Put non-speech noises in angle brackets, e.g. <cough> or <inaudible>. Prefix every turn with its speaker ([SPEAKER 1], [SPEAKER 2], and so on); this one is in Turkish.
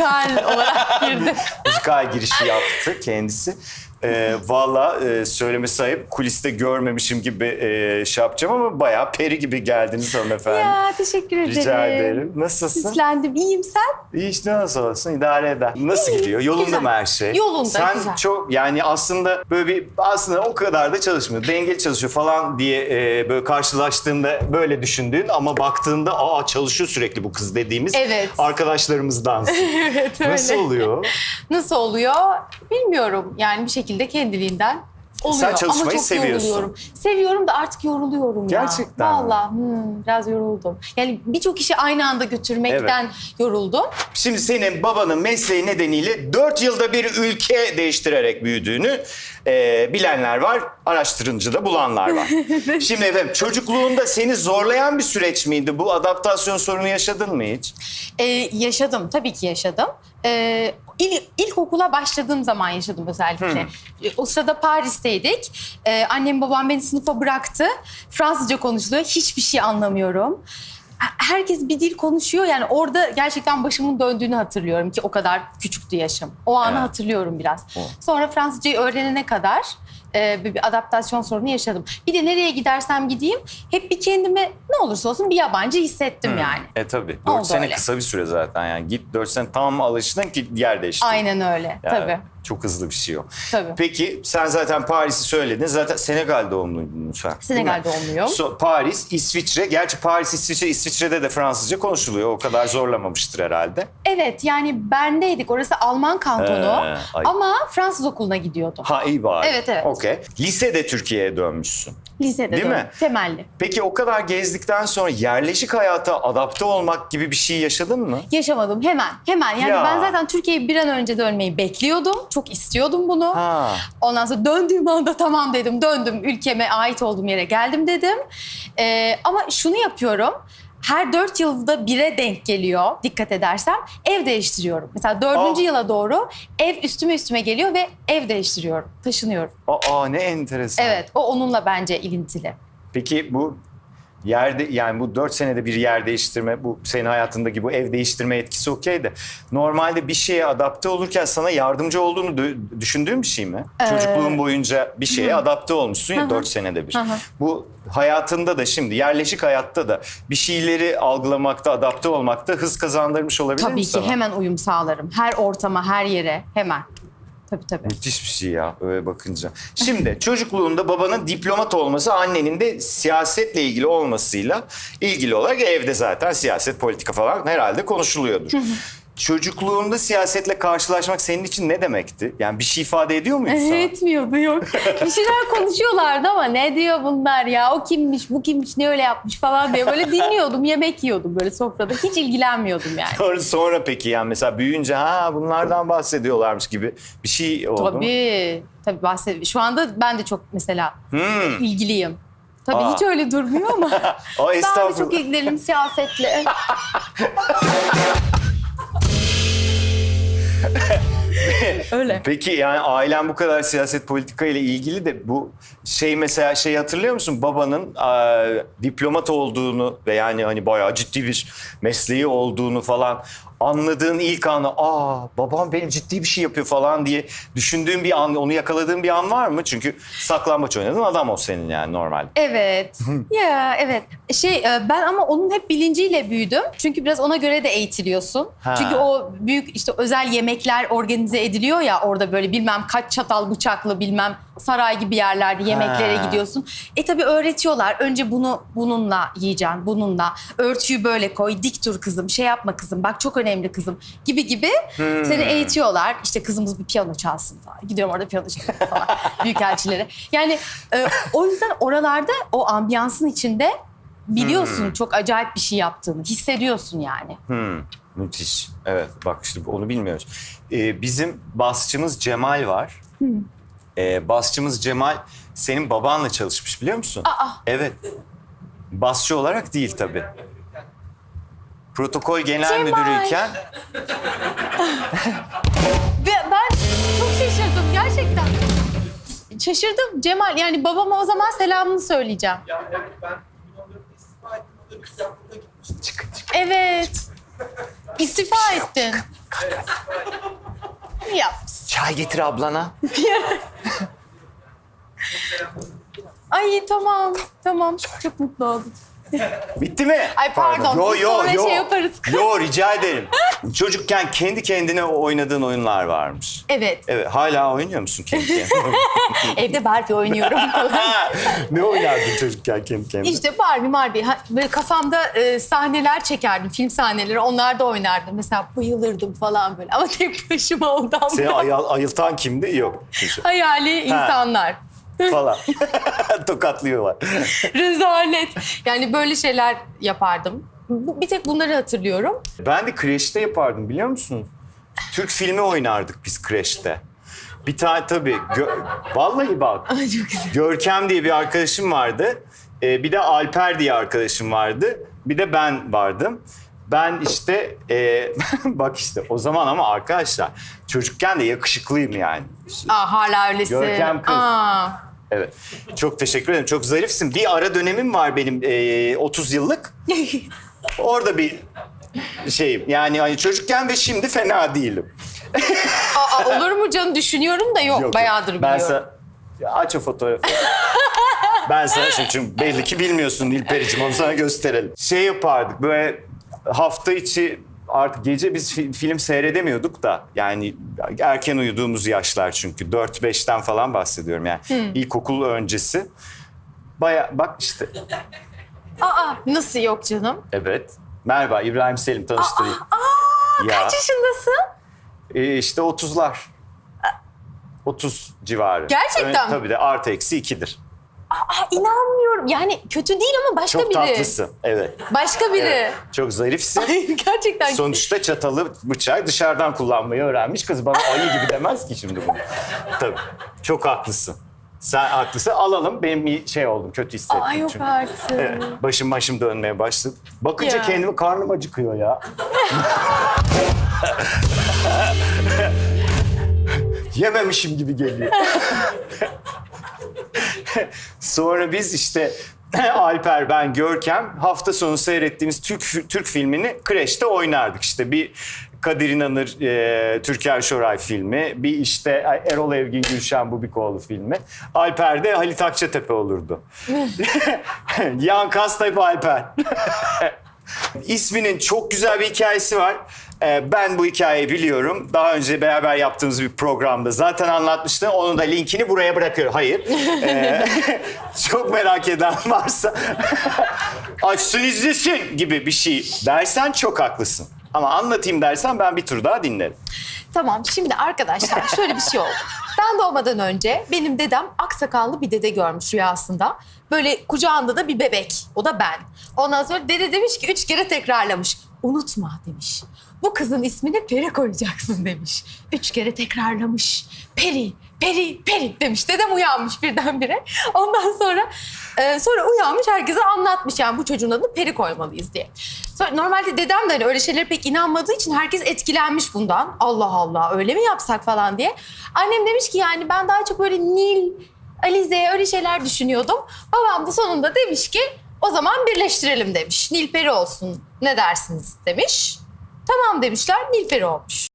[SPEAKER 1] Müzikal olarak girdi. <laughs>
[SPEAKER 2] müzikal girişi yaptı kendisi. Ee, Valla e, söylemesi ayıp kuliste görmemişim gibi e, şey yapacağım ama bayağı peri gibi geldiniz hanımefendi.
[SPEAKER 1] ya teşekkür ederim.
[SPEAKER 2] Rica ederim. Nasılsın?
[SPEAKER 1] Süslendim. İyiyim sen?
[SPEAKER 2] İyi işte nasıl olsun idare eder. Nasıl gidiyor? Yolunda
[SPEAKER 1] güzel.
[SPEAKER 2] mı her şey?
[SPEAKER 1] Yolunda,
[SPEAKER 2] Sen
[SPEAKER 1] güzel.
[SPEAKER 2] çok yani aslında böyle bir aslında o kadar da çalışmıyor. Dengeli çalışıyor falan diye e, böyle karşılaştığında böyle düşündüğün ama baktığında aa çalışıyor sürekli bu kız dediğimiz
[SPEAKER 1] Evet.
[SPEAKER 2] arkadaşlarımızdansın. <laughs>
[SPEAKER 1] evet öyle.
[SPEAKER 2] Nasıl oluyor?
[SPEAKER 1] Nasıl oluyor? Bilmiyorum. Yani bir şekilde kendiliğinden oluyor.
[SPEAKER 2] Sen çalışmayı
[SPEAKER 1] Ama çok
[SPEAKER 2] seviyorsun.
[SPEAKER 1] yoruluyorum. Seviyorum da artık yoruluyorum ya.
[SPEAKER 2] Gerçekten mi?
[SPEAKER 1] Valla hmm, biraz yoruldum. Yani birçok işi aynı anda götürmekten yoruldum.
[SPEAKER 2] Şimdi senin babanın mesleği nedeniyle 4 yılda bir ülke değiştirerek büyüdüğünü e, bilenler var, araştırınca da bulanlar var. <laughs> Şimdi efendim çocukluğunda seni zorlayan bir süreç miydi? Bu adaptasyon sorunu yaşadın mı hiç?
[SPEAKER 1] Ee, yaşadım, tabii ki yaşadım. Ee, il, ilkokula başladığım zaman yaşadım özellikle. Ee, O sırada Paris'teydik. Ee, annem babam beni sınıfa bıraktı. Fransızca konuşuluyor. Hiçbir şey anlamıyorum. Herkes bir dil konuşuyor. Yani orada gerçekten başımın döndüğünü hatırlıyorum ki o kadar küçüktü yaşım. O anı
[SPEAKER 2] Evet.
[SPEAKER 1] hatırlıyorum biraz.
[SPEAKER 2] O.
[SPEAKER 1] Sonra Fransızcayı öğrenene kadar e, bir bir adaptasyon sorunu yaşadım. Bir de nereye gidersem gideyim hep bir kendime ne olursa olsun bir yabancı hissettim yani.
[SPEAKER 2] E tabii. 4
[SPEAKER 1] Oldu
[SPEAKER 2] sene
[SPEAKER 1] öyle.
[SPEAKER 2] kısa bir süre zaten yani. Git 4 sene tam alıştın ki yer değişti.
[SPEAKER 1] Aynen öyle.
[SPEAKER 2] Yani
[SPEAKER 1] Tabii.
[SPEAKER 2] Çok hızlı bir şey o.
[SPEAKER 1] Tabii.
[SPEAKER 2] Peki sen zaten Paris'i söyledin. Zaten Senegal doğumluydun sen.
[SPEAKER 1] Senegal doğumluyum.
[SPEAKER 2] So, Paris, İsviçre. Gerçi Paris, İsviçre, İsviçre'de de Fransızca konuşuluyor. O kadar zorlamamıştır herhalde.
[SPEAKER 1] Evet yani Bern'deydik. Orası Alman kantonu.
[SPEAKER 2] Ee, ay.
[SPEAKER 1] ama Fransız okuluna gidiyordum.
[SPEAKER 2] Ha iyi bari.
[SPEAKER 1] Evet, evet.
[SPEAKER 2] Okey. Lisede Türkiye'ye dönmüşsün.
[SPEAKER 1] Lisede
[SPEAKER 2] Değil
[SPEAKER 1] de.
[SPEAKER 2] mi?
[SPEAKER 1] Temelli.
[SPEAKER 2] Peki o kadar gezdikten sonra yerleşik hayata adapte olmak gibi bir şey yaşadın mı?
[SPEAKER 1] Yaşamadım hemen. Hemen. Yani
[SPEAKER 2] Ya.
[SPEAKER 1] ben zaten Türkiye'ye bir an önce dönmeyi bekliyordum. Çok istiyordum bunu.
[SPEAKER 2] Ha.
[SPEAKER 1] Ondan sonra döndüğüm anda tamam dedim. Döndüm ülkeme ait olduğum yere geldim dedim. Ee, ama şunu yapıyorum. Her dört yılda bire denk geliyor dikkat edersem. Ev değiştiriyorum. Mesela dördüncü
[SPEAKER 2] Aa.
[SPEAKER 1] yıla doğru ev üstüme üstüme geliyor ve ev değiştiriyorum. Taşınıyorum.
[SPEAKER 2] Aa ne enteresan.
[SPEAKER 1] Evet o onunla bence ilintili.
[SPEAKER 2] Peki bu yerde yani bu dört senede bir yer değiştirme, bu senin hayatındaki bu ev değiştirme etkisi okey de normalde bir şeye adapte olurken sana yardımcı olduğunu dü- düşündüğün bir şey mi?
[SPEAKER 1] Ee,
[SPEAKER 2] Çocukluğun boyunca bir şeye adapte olmuşsun ya dört senede bir. Bu hayatında da şimdi yerleşik hayatta da bir şeyleri algılamakta, adapte olmakta hız kazandırmış olabilir mi
[SPEAKER 1] Tabii ki
[SPEAKER 2] sana?
[SPEAKER 1] hemen uyum sağlarım. Her ortama, her yere hemen. Tabii tabii.
[SPEAKER 2] Müthiş bir şey ya öyle bakınca. Şimdi <laughs> çocukluğunda babanın diplomat olması annenin de siyasetle ilgili olmasıyla ilgili olarak evde zaten siyaset politika falan herhalde konuşuluyordur. Çocukluğunda siyasetle karşılaşmak senin için ne demekti? Yani bir şey ifade ediyor muydu sana?
[SPEAKER 1] Etmiyordu yok. Bir şeyler konuşuyorlardı ama ne diyor bunlar ya? O kimmiş, bu kimmiş, ne öyle yapmış falan diye böyle dinliyordum. Yemek yiyordum böyle sofrada. Hiç ilgilenmiyordum yani.
[SPEAKER 2] Sonra, sonra peki yani mesela büyüyünce ha bunlardan bahsediyorlarmış gibi bir şey oldu mu?
[SPEAKER 1] Tabii. Tabii bahsediyorum. Şu anda ben de çok mesela
[SPEAKER 2] Hmm.
[SPEAKER 1] ilgiliyim. Tabii
[SPEAKER 2] Aa.
[SPEAKER 1] hiç öyle durmuyor ama <laughs>
[SPEAKER 2] Aa,
[SPEAKER 1] ben de
[SPEAKER 2] estağfurullah.
[SPEAKER 1] çok ilgilenirim siyasetle. <laughs> <laughs> öyle.
[SPEAKER 2] Peki yani ailen bu kadar siyaset politika ile ilgili de bu şey mesela şey hatırlıyor musun? Babanın e, diplomat olduğunu ve yani hani bayağı ciddi bir mesleği olduğunu falan anladığın ilk anı aa babam benim ciddi bir şey yapıyor falan diye düşündüğün bir an onu yakaladığın bir an var mı? Çünkü saklambaç oynadın adam o senin yani normal.
[SPEAKER 1] Evet. <laughs> ya evet. Şey e, ben ama onun hep bilinciyle büyüdüm. Çünkü biraz ona göre de eğitiliyorsun.
[SPEAKER 2] Ha.
[SPEAKER 1] Çünkü o büyük işte özel yemekler organize ediliyor ya orada böyle bilmem kaç çatal bıçaklı bilmem saray gibi yerlerde yemeklere
[SPEAKER 2] Ha.
[SPEAKER 1] gidiyorsun. E tabii öğretiyorlar. Önce bunu bununla yiyeceksin, bununla. Örtüyü böyle koy, dik dur kızım, şey yapma kızım, bak çok önemli kızım gibi gibi seni eğitiyorlar. İşte kızımız bir piyano çalsın falan. Gidiyorum orada piyano çalıyorum falan. <laughs> Büyükelçilere. Yani e, o yüzden oralarda o ambiyansın içinde biliyorsun çok acayip bir şey yaptığını. Hissediyorsun yani.
[SPEAKER 2] Hmm, müthiş. Evet bak işte onu bilmiyoruz. Ee, bizim basçımız Cemal var. Ee, basçımız Cemal senin babanla çalışmış biliyor musun?
[SPEAKER 1] Aa.
[SPEAKER 2] Evet. Basçı olarak değil tabii. Protokol genel
[SPEAKER 1] Cemal.
[SPEAKER 2] müdürüyken <laughs>
[SPEAKER 1] Ve ben çok şaşırdım gerçekten. Şaşırdım Cemal. Yani babama o zaman selamını söyleyeceğim.
[SPEAKER 3] Ya evet ben 2014'te istifa ettim. O da biz yapımda gitmiştik.
[SPEAKER 1] Evet. İstifa ettin. Yap.
[SPEAKER 2] Çay getir ablana. <laughs>
[SPEAKER 1] Ay tamam, tamam. Çok mutlu oldum.
[SPEAKER 2] Bitti mi?
[SPEAKER 1] Ay pardon, biz sonra şey yaparız. <laughs>
[SPEAKER 2] Yo rica ederim. Çocukken kendi kendine oynadığın oyunlar varmış.
[SPEAKER 1] Evet,
[SPEAKER 2] Evet hala oynuyor musun kendi kendine? <laughs>
[SPEAKER 1] evde Barbie oynuyorum falan. <laughs>
[SPEAKER 2] ne oynardın çocukken kendi kendine?
[SPEAKER 1] İşte Barbie, Barbie. Ha, Böyle kafamda e, sahneler çekerdim, film sahneleri. Onlar da oynardım. Mesela bayılırdım falan böyle. Ama tek başıma odamda.
[SPEAKER 2] Seni ayal, ayıltan kimdi? Yok. kimse.
[SPEAKER 1] Hayali insanlar.
[SPEAKER 2] Falan. <laughs> Tokatlıyorlar.
[SPEAKER 1] Rezalet. Yani böyle şeyler yapardım. Bu- Bir tek bunları hatırlıyorum.
[SPEAKER 2] Ben de kreşte yapardım biliyor musunuz? Türk filmi oynardık biz kreşte. Bir tane tabii. gö- Vallahi bak.
[SPEAKER 1] Ay çok güzel.
[SPEAKER 2] Görkem diye bir arkadaşım vardı. Ee, bir de Alper diye arkadaşım vardı. Bir de ben vardım. Ben işte e, <laughs> bak işte o zaman ama arkadaşlar çocukken de yakışıklıyım yani.
[SPEAKER 1] Aa, hala öylesin.
[SPEAKER 2] Görkem kız.
[SPEAKER 1] Aa.
[SPEAKER 2] Evet. Çok teşekkür ederim. Çok zarifsin. Bir ara dönemim var benim e, 30 yıllık. <laughs> Orada bir şeyim. Yani hani çocukken ve şimdi fena değilim.
[SPEAKER 1] Aa, olur mu canım düşünüyorum da yok,
[SPEAKER 2] Yok,
[SPEAKER 1] bayağıdır
[SPEAKER 2] ben sana... Ya aç o fotoğrafı. <laughs> ben sana şimdi çünkü belli ki bilmiyorsun Nilperi'cim onu sana gösterelim. Şey yapardık böyle hafta içi artık gece biz fi- film seyredemiyorduk da yani erken uyuduğumuz yaşlar çünkü 4-5'ten falan bahsediyorum yani ilkokul öncesi. Baya bak işte
[SPEAKER 1] Aa, nasıl yok canım?
[SPEAKER 2] evet merhaba İbrahim Selim tanıştırayım.
[SPEAKER 1] Aa,
[SPEAKER 2] Ya.
[SPEAKER 1] kaç yaşındasın?
[SPEAKER 2] Ee, işte 30'lar. 30 civarı.
[SPEAKER 1] Gerçekten mi?
[SPEAKER 2] Tabii de artı eksi 2'dir.
[SPEAKER 1] Aa, inanmıyorum. Yani kötü değil ama başka
[SPEAKER 2] Çok
[SPEAKER 1] biri.
[SPEAKER 2] tatlısın. Evet.
[SPEAKER 1] Başka biri.
[SPEAKER 2] evet. Çok zarifsin.
[SPEAKER 1] Gerçekten.
[SPEAKER 2] Sonuçta çatalı bıçağı dışarıdan kullanmayı öğrenmiş kız. Bana ayı gibi demez ki şimdi bunu. Tabii. Çok haklısın. Sen haklısın. Alalım. Benim bir şey oldum. Kötü hissettim.
[SPEAKER 1] Aa, yok
[SPEAKER 2] çünkü.
[SPEAKER 1] artık.
[SPEAKER 2] Evet. Başım başım dönmeye başladı. Bakınca
[SPEAKER 1] Ya.
[SPEAKER 2] kendimi karnım acıkıyor ya. <laughs> <laughs> Yememişim gibi geliyor. <laughs> <laughs> Sonra biz işte <clears throat> Alper, ben, Görkem hafta sonu seyrettiğimiz Türk Türk filmini kreşte oynardık. İşte bir Kadir İnanır, e, Türker Şoray filmi, bir işte Erol Evgin Gülşen Bubikoğlu filmi. Alper de Halit Akçatepe olurdu. <laughs> Yan kast hep Alper. <laughs> İsminin çok güzel bir hikayesi var. Ee, ben bu hikayeyi biliyorum. Daha önce beraber yaptığımız bir programda zaten anlatmıştım. Onun da linkini buraya bırakıyorum. Hayır. Ee, <laughs> çok merak eden varsa <laughs> açsın izlesin gibi bir şey dersen çok haklısın. Ama anlatayım dersen ben bir tur daha dinlerim.
[SPEAKER 1] Tamam şimdi arkadaşlar şöyle bir şey oldu. Ben doğmadan önce benim dedem aksakallı bir dede görmüş rüyasında. Böyle kucağında da bir bebek. O da ben. Ondan sonra dede demiş ki üç kere tekrarlamış. Unutma demiş. Bu kızın ismini Peri koyacaksın demiş. Üç kere tekrarlamış. Peri, Peri, Peri demiş. Dedem uyanmış birdenbire. Ondan sonra e, sonra uyanmış herkese anlatmış yani bu çocuğun adını Peri koymalıyız diye. Sonra normalde dedem de hani öyle şeylere pek inanmadığı için herkes etkilenmiş bundan. Allah Allah öyle mi yapsak falan diye. Annem demiş ki yani ben daha çok böyle Nil, Alize öyle şeyler düşünüyordum. Babam da sonunda demiş ki o zaman birleştirelim demiş. Nilperi olsun ne dersiniz demiş. Tamam demişler Nilperi olmuş.